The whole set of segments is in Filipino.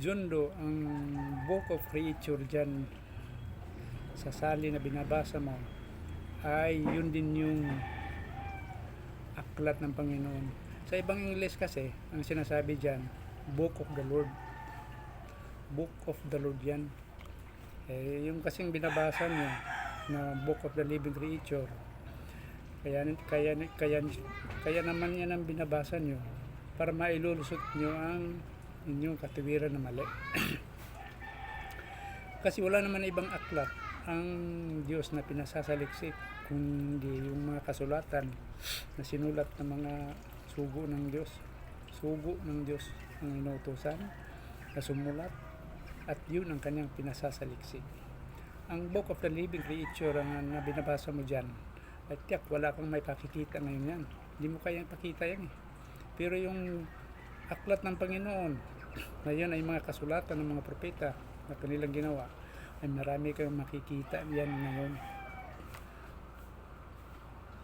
Jundo, ang book of creature dyan sa sali na binabasa mo ay yun din yung aklat ng Panginoon. Sa ibang English kasi, ang sinasabi dyan, book of the Lord. Book of the Lord yan. Eh, yung kasing binabasa nyo na book of the living creature, kaya, kaya, kaya, kaya naman yan ang binabasa nyo para mailulusot nyo ang inyong katuwiran na mali. Kasi wala naman ibang aklat ang Diyos na pinasasaliksik kundi yung mga kasulatan na sinulat ng mga sugo ng Diyos. Sugo ng Diyos ang inutusan na sumulat at yun ang kanyang pinasasaliksik. Ang Book of the Living Creature ang na binabasa mo dyan, at tiyak wala kang may pakikita ngayon yan. Hindi mo kayang pakita yan eh. Pero yung aklat ng Panginoon, na yan ay mga kasulatan ng mga propeta na kanilang ginawa, ay marami kang makikita yan ngayon.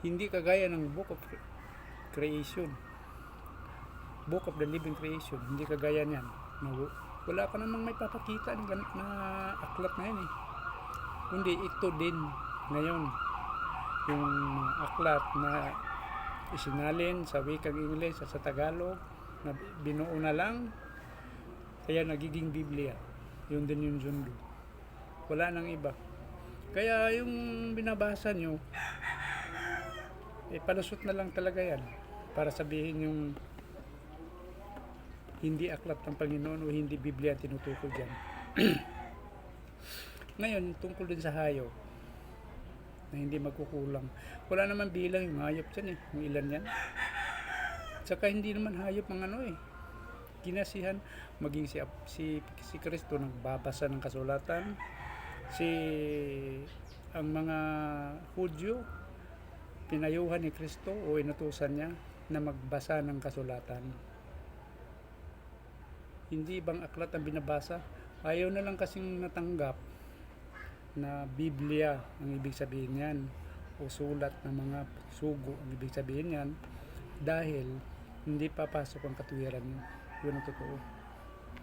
Hindi kagaya ng Book of Creation. Book of the Living Creation, hindi kagaya niyan. Wala ka namang may papakita ng na aklat na yan eh. Kundi ito din ngayon yung aklat na isinalin sa wikang Ingles at sa Tagalog na binuo na lang. Kaya nagiging Biblia. Yun din yung Jundo wala nang iba. Kaya yung binabasa nyo eh palusot na lang talaga yan para sabihin yung hindi aklat ng Panginoon o hindi Biblia tinutukoy dyan. Ngayon tungkol din sa hayop na hindi magkukulang. Wala naman bilang yung hayop dyan eh, kung ilan yan. Tsaka hindi naman hayop mga ano eh. Kinasihan, maging si, si, si Kristo nagbabasa ng kasulatan, si ang mga Hudyo, pinayuhan ni Kristo o inutusan niya na magbasa ng kasulatan. Hindi ibang aklat ang binabasa. Ayaw na lang kasing natanggap na Biblia ang ibig sabihin yan o sulat ng mga sugo ang ibig sabihin yan dahil hindi papasok ang katuwiran nyo. Yun ang totoo.